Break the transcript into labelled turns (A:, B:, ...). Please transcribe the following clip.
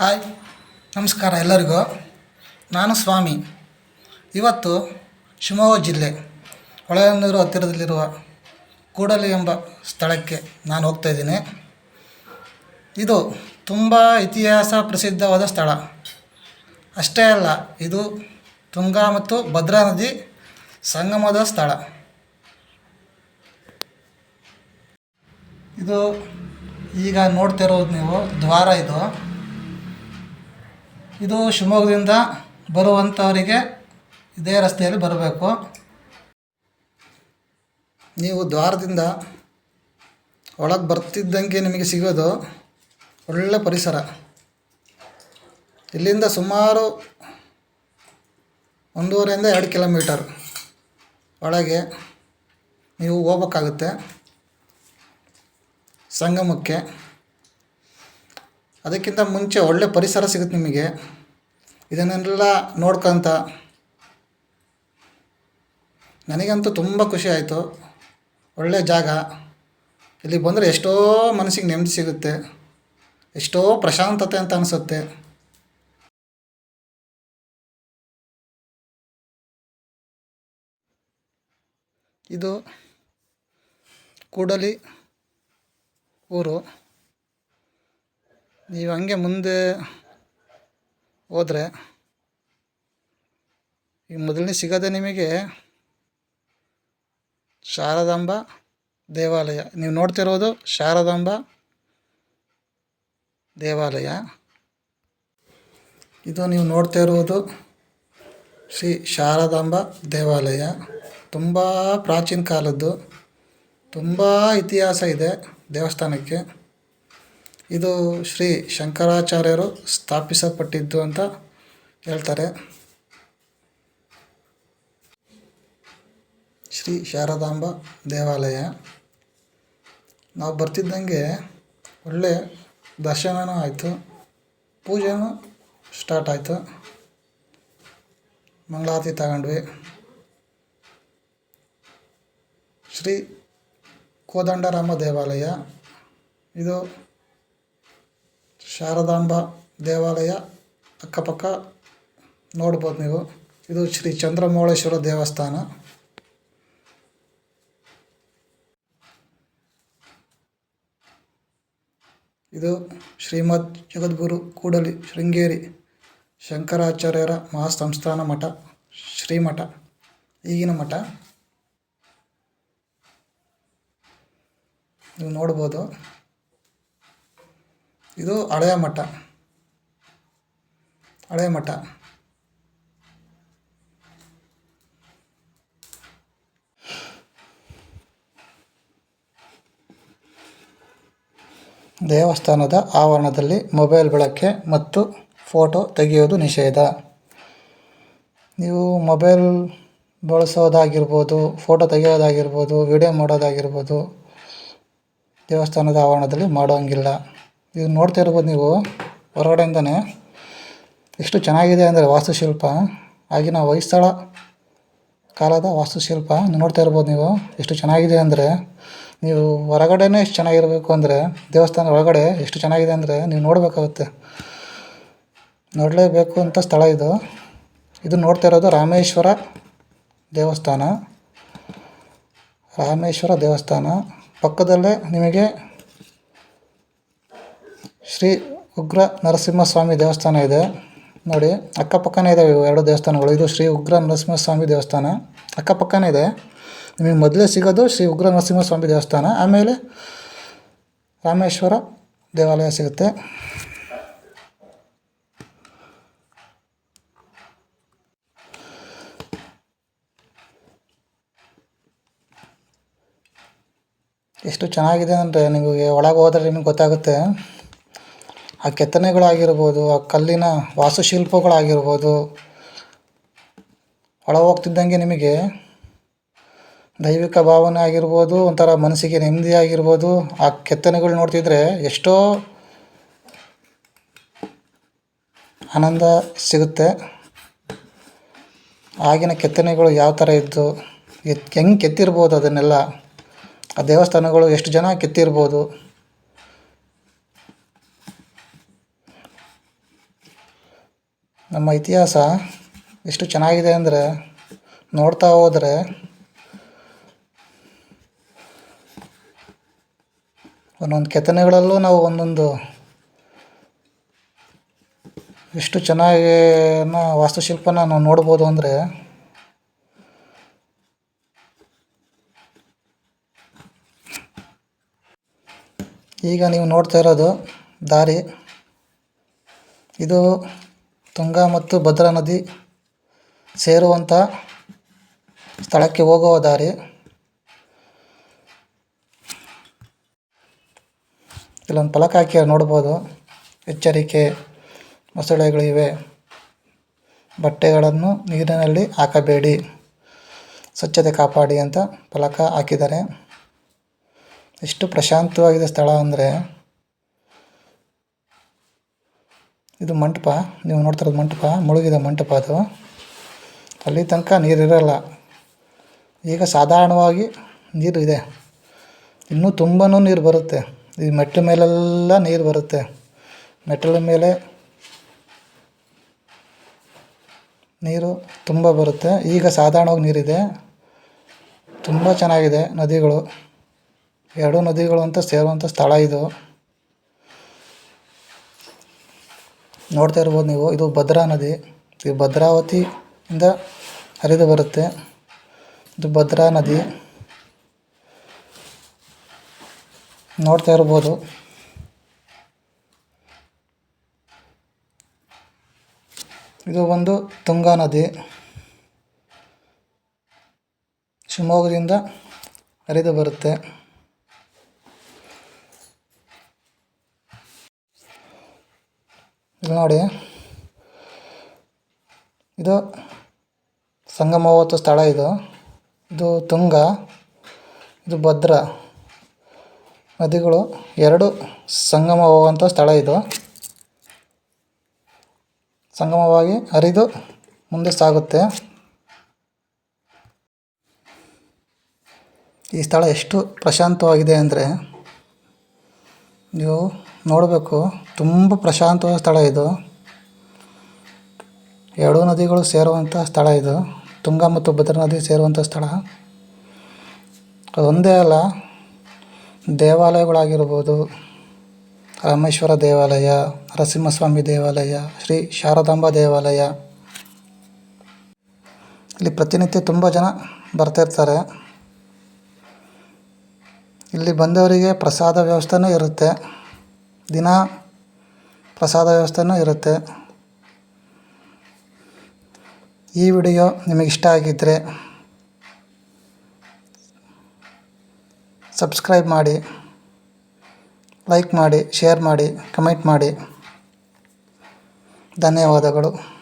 A: Hi, ನಮಸ್ಕಾರ ಎಲ್ಲರಿಗೂ. ನಾನು ಸ್ವಾಮಿ. ಇವತ್ತು ಶಿವಮೊಗ್ಗ ಜಿಲ್ಲೆ ಹೊಳೆಯನ್ನೂರು ಹತ್ತಿರದಲ್ಲಿರುವ ಕೂಡಲಿ ಎಂಬ ಸ್ಥಳಕ್ಕೆ ನಾನು ಹೋಗ್ತಾ ಇದ್ದೀನಿ. ಇದು ತುಂಬ ಇತಿಹಾಸ ಪ್ರಸಿದ್ಧವಾದ ಸ್ಥಳ. ಅಷ್ಟೇ ಅಲ್ಲ, ಇದು ತುಂಗಾ ಮತ್ತು ಭದ್ರಾ ನದಿ ಸಂಗಮದ ಸ್ಥಳ. ಇದು ಈಗ ನೋಡ್ತಿರೋದು ನೀವು ದ್ವಾರ ಇದು. ಇದು ಶಿವಮೊಗ್ಗದಿಂದ ಬರುವಂಥವರಿಗೆ ಇದೇ ರಸ್ತೆಯಲ್ಲಿ ಬರಬೇಕು. ನೀವು ದ್ವಾರದಿಂದ ಒಳಗೆ ಬರ್ತಿದ್ದಂಗೆ ನಿಮಗೆ ಸಿಗೋದು ಒಳ್ಳೆ ಪರಿಸರ. ಇಲ್ಲಿಂದ ಸುಮಾರು ಒಂದೂವರೆಯಿಂದ ಎರಡು ಕಿಲೋಮೀಟರ್ ಒಳಗೆ ನೀವು ಹೋಗ್ಬೇಕಾಗುತ್ತೆ. ಸಂಗಮಕ್ಕೆ. ಅದಕ್ಕಿಂತ ಮುಂಚೆ ಒಳ್ಳೆ ಪರಿಸರ ಸಿಗುತ್ತೆ ನಿಮಗೆ. ಇದನ್ನೆಲ್ಲ ನೋಡ್ಕೊಂತ. ನನಗಂತೂ ತುಂಬ ಖುಷಿ ಆಯಿತು. ಒಳ್ಳೆ ಜಾಗ. ಇಲ್ಲಿಗೆ ಬಂದರೆ ಎಷ್ಟೋ ಮನಸ್ಸಿಗೆ ನೆಮ್ಮದಿ ಸಿಗುತ್ತೆ. ಎಷ್ಟೋ ಪ್ರಶಾಂತತೆ ಅಂತ ಅನಿಸುತ್ತೆ. ಇದು ಕೂಡಲಿ ಊರು. ನೀವು ಹಂಗೆ ಮುಂದೆ ಹೋದರೆ ಈ ಮೊದಲನೇ ಸಿಗೋದೆ ನಿಮಗೆ ಶಾರದಾಂಬ ದೇವಾಲಯ. ನೀವು ನೋಡ್ತಿರೋದು ಶಾರದಾಂಬ ದೇವಾಲಯ. ಇದು ನೀವು ನೋಡ್ತಾ ಇರುವುದು ಶ್ರೀ ಶಾರದಾಂಬ ದೇವಾಲಯ. ತುಂಬ ಪ್ರಾಚೀನ ಕಾಲದ್ದು, ತುಂಬ ಇತಿಹಾಸ ಇದೆ ದೇವಸ್ಥಾನಕ್ಕೆ. ಇದು ಶ್ರೀ ಶಂಕರಾಚಾರ್ಯರು ಸ್ಥಾಪಿಸಲ್ಪಟ್ಟಿದ್ದು ಅಂತ ಹೇಳ್ತಾರೆ. ಶ್ರೀ ಶಾರದಾಂಬ ದೇವಾಲಯ. ನಾವು ಬರ್ತಿದ್ದಂಗೆ ಒಳ್ಳೆ ದರ್ಶನವೂ ಆಯಿತು. ಪೂಜೆನೂ ಸ್ಟಾರ್ಟ್ ಆಯಿತು. ಮಂಗಳಾರತಿ ತಗೊಂಡ್ವಿ. ಶ್ರೀ ಕೋದಂಡರಾಮ ದೇವಾಲಯ. ಇದು ಶಾರದಾಂಬ ದೇವಾಲಯ ಅಕ್ಕಪಕ್ಕ ನೋಡ್ಬೋದು ನೀವು. ಇದು ಶ್ರೀ ಚಂದ್ರಮೌಳೇಶ್ವರ ದೇವಸ್ಥಾನ. ಇದು ಶ್ರೀಮದ್ ಜಗದ್ಗುರು ಕೂಡಲಿ ಶೃಂಗೇರಿ ಶಂಕರಾಚಾರ್ಯರ ಮಹಾಸಂಸ್ಥಾನ ಮಠ, ಶ್ರೀಮಠ, ಈಗಿನ ಮಠ. ನೀವು ನೋಡ್ಬೋದು. ಇದು ಹಳೆಯ ಮಠ. ಹಳೆಯ ಮಠ. ದೇವಸ್ಥಾನದ ಆವರಣದಲ್ಲಿ ಮೊಬೈಲ್ ಬಳಕೆ ಮತ್ತು ಫೋಟೋ ತೆಗೆಯೋದು ನಿಷೇಧ. ನೀವು ಮೊಬೈಲ್ ಬಳಸೋದಾಗಿರ್ಬೋದು, ಫೋಟೋ ತೆಗೆಯೋದಾಗಿರ್ಬೋದು, ವಿಡಿಯೋ ಮಾಡೋದಾಗಿರ್ಬೋದು ದೇವಸ್ಥಾನದ ಆವರಣದಲ್ಲಿ ಮಾಡೋಂಗಿಲ್ಲ. ಇದು ನೋಡ್ತಾ ಇರ್ಬೋದು ನೀವು, ಹೊರಗಡೆಯಿಂದನೇ. ಎಷ್ಟು ಚೆನ್ನಾಗಿದೆ ಅಂದರೆ ವಾಸ್ತುಶಿಲ್ಪ. ಆಗಿನ ಹೊಯ್ಸಳ ಕಾಲದ ವಾಸ್ತುಶಿಲ್ಪ ನೋಡ್ತಾ ಇರ್ಬೋದು ನೀವು. ಎಷ್ಟು ಚೆನ್ನಾಗಿದೆ ಅಂದರೆ ನೀವು ಹೊರಗಡೆನೇ ಎಷ್ಟು ಚೆನ್ನಾಗಿರಬೇಕು ಅಂದರೆ ದೇವಸ್ಥಾನ ಒಳಗಡೆ ಎಷ್ಟು ಚೆನ್ನಾಗಿದೆ ಅಂದರೆ ನೀವು ನೋಡಬೇಕಾಗುತ್ತೆ. ನೋಡಲೇಬೇಕು ಅಂತ ಸ್ಥಳ ಇದು. ಇದು ನೋಡ್ತಾ ಇರೋದು ರಾಮೇಶ್ವರ ದೇವಸ್ಥಾನ. ರಾಮೇಶ್ವರ ದೇವಸ್ಥಾನ. ಪಕ್ಕದಲ್ಲೇ ನಿಮಗೆ ಶ್ರೀ ಉಗ್ರ ನರಸಿಂಹಸ್ವಾಮಿ ದೇವಸ್ಥಾನ ಇದೆ. ನೋಡಿ, ಅಕ್ಕಪಕ್ಕನೇ ಇದೆ ಎರಡು ದೇವಸ್ಥಾನಗಳು. ಇದು ಶ್ರೀ ಉಗ್ರ ನರಸಿಂಹಸ್ವಾಮಿ ದೇವಸ್ಥಾನ. ಅಕ್ಕಪಕ್ಕನೇ ಇದೆ. ನಿಮಗೆ ಮೊದಲೇ ಸಿಗೋದು ಶ್ರೀ ಉಗ್ರ ನರಸಿಂಹಸ್ವಾಮಿ ದೇವಸ್ಥಾನ. ಆಮೇಲೆ ರಾಮೇಶ್ವರ ದೇವಾಲಯ ಸಿಗುತ್ತೆ. ಎಷ್ಟು ಚೆನ್ನಾಗಿದೆ ಅಂದರೆ ನಿಮಗೆ ಒಳಗೆ ಹೋದರೆ ನಿಮಗೆ ಗೊತ್ತಾಗುತ್ತೆ. ಆ ಕೆತ್ತನೆಗಳಾಗಿರ್ಬೋದು, ಆ ಕಲ್ಲಿನ ವಾಸ್ತುಶಿಲ್ಪಗಳಾಗಿರ್ಬೋದು ಒಳ ಹೋಗ್ತಿದ್ದಂಗೆ ನಿಮಗೆ ದೈವಿಕ ಭಾವನೆ ಆಗಿರ್ಬೋದು, ಒಂಥರ ಮನಸ್ಸಿಗೆ ನೆಮ್ಮದಿ ಆಗಿರ್ಬೋದು, ಆ ಕೆತ್ತನೆಗಳು ನೋಡ್ತಿದ್ರೆ ಎಷ್ಟೋ ಆನಂದ ಸಿಗುತ್ತೆ. ಆಗಿನ ಕೆತ್ತನೆಗಳು ಯಾವ ಥರ ಇದ್ದು, ಎತ್, ಹೆಂಗೆ ಕೆತ್ತಿರ್ಬೋದು ಅದನ್ನೆಲ್ಲ? ಆ ದೇವಸ್ಥಾನಗಳು ಎಷ್ಟು ಜನ ಕೆತ್ತಿರ್ಬೋದು? ನಮ್ಮ ಇತಿಹಾಸ ಎಷ್ಟು ಚೆನ್ನಾಗಿದೆ ಅಂದರೆ ನೋಡ್ತಾ ಹೋದರೆ ಒಂದೊಂದು ಕೆತ್ತನೆಗಳಲ್ಲೂ ನಾವು ಒಂದೊಂದು ಎಷ್ಟು ಚೆನ್ನಾಗಿ ವಾಸ್ತುಶಿಲ್ಪನ ನಾವು ನೋಡ್ಬೋದು ಅಂದರೆ ಈಗ ನೀವು ನೋಡ್ತಾ ಇರೋದು ದಾರಿ. ಇದು ತುಂಗಾ ಮತ್ತು ಭದ್ರಾ ನದಿ ಸೇರುವಂಥ ಸ್ಥಳಕ್ಕೆ ಹೋಗುವ ದಾರಿ. ಇಲ್ಲೊಂದು ಫಲಕ ಹಾಕಿ ನೋಡ್ಬೋದು. ಎಚ್ಚರಿಕೆ ಮೊಸಳೆಗಳಿವೆ. ಬಟ್ಟೆಗಳನ್ನು ನೀರಿನಲ್ಲಿ ಹಾಕಬೇಡಿ. ಸ್ವಚ್ಛತೆ ಕಾಪಾಡಿ ಅಂತ ಫಲಕ ಹಾಕಿದ್ದಾರೆ. ಎಷ್ಟು ಪ್ರಶಾಂತವಾಗಿದೆ ಸ್ಥಳ ಅಂದರೆ ಇದು ಮಂಟಪ, ನೀವು ನೋಡ್ತಿರೋದು ಮಂಟಪ, ಮುಳುಗಿದ ಮಂಟಪ ಅದು. ಅಲ್ಲಿ ತನಕ ನೀರಿರಲ್ಲ. ಈಗ ಸಾಧಾರಣವಾಗಿ ನೀರು ಇದೆ. ಇನ್ನೂ ತುಂಬಾ ನೀರು ಬರುತ್ತೆ. ಈ ಮೆಟ್ಲ ಮೇಲೆಲ್ಲ ನೀರು ಬರುತ್ತೆ. ಮೆಟ್ಟಲ ಮೇಲೆ ನೀರು ತುಂಬ ಬರುತ್ತೆ. ಈಗ ಸಾಧಾರಣವಾಗಿ ನೀರಿದೆ. ತುಂಬ ಚೆನ್ನಾಗಿದೆ ನದಿಗಳು. ಎರಡು ನದಿಗಳು ಅಂತ ಸೇರುವಂಥ ಸ್ಥಳ ಇದು. ನೋಡ್ತಾ ಇರ್ಬೋದು ನೀವು. ಇದು ಭದ್ರಾ ನದಿ. ಭದ್ರಾವತಿ ಇಂದ ಹರಿದು ಬರುತ್ತೆ. ಇದು ಭದ್ರಾ ನದಿ. ನೋಡ್ತಾ ಇರ್ಬೋದು. ಇದು ಒಂದು ತುಂಗಾ ನದಿ. ಶಿವಮೊಗ್ಗದಿಂದ ಹರಿದು ಬರುತ್ತೆ. ನೋಡಿ. ಇದು ಸಂಗಮವಾಗುವ ಸ್ಥಳ ಇದು. ಇದು ತುಂಗ, ಇದು ಭದ್ರಾ. ನದಿಗಳು ಎರಡು ಸಂಗಮ ಹೋಗುವಂಥ ಸ್ಥಳ ಇದು. ಸಂಗಮವಾಗಿ ಹರಿದು ಮುಂದೆ ಸಾಗುತ್ತೆ. ಈ ಸ್ಥಳ ಎಷ್ಟು ಪ್ರಶಾಂತವಾಗಿದೆ ಅಂದರೆ, ನೀವು ನೋಡಬೇಕು. ತುಂಬ ಪ್ರಶಾಂತವಾದ ಸ್ಥಳ ಇದು. ಎರಡೂ ನದಿಗಳು ಸೇರುವಂಥ ಸ್ಥಳ ಇದು. ತುಂಗಾ ಮತ್ತು ಭದ್ರಾ ನದಿ ಸೇರುವಂಥ ಸ್ಥಳ. ಅದೊಂದೇ ಅಲ್ಲ, ದೇವಾಲಯಗಳಾಗಿರ್ಬೋದು, ರಾಮೇಶ್ವರ ದೇವಾಲಯ, ನರಸಿಂಹಸ್ವಾಮಿ ದೇವಾಲಯ, ಶ್ರೀ ಶಾರದಾಂಬ ದೇವಾಲಯ. ಇಲ್ಲಿ ಪ್ರತಿನಿತ್ಯ ತುಂಬ ಜನ ಬರ್ತಾಯಿರ್ತಾರೆ ಇಲ್ಲಿ ಬಂದವರಿಗೆ ಪ್ರಸಾದ ವ್ಯವಸ್ಥೆನೂ ಇರುತ್ತೆ. ದಿನ ಪ್ರಸಾದ ವ್ಯವಸ್ಥೆನೂ ಇರುತ್ತೆ. ಈ ವಿಡಿಯೋ ನಿಮಗೆ ಇಷ್ಟ ಆಗಿದ್ದರೆ ಸಬ್ಸ್ಕ್ರೈಬ್ ಮಾಡಿ, ಲೈಕ್ ಮಾಡಿ, ಶೇರ್ ಮಾಡಿ, ಕಮೆಂಟ್ ಮಾಡಿ. ಧನ್ಯವಾದಗಳು.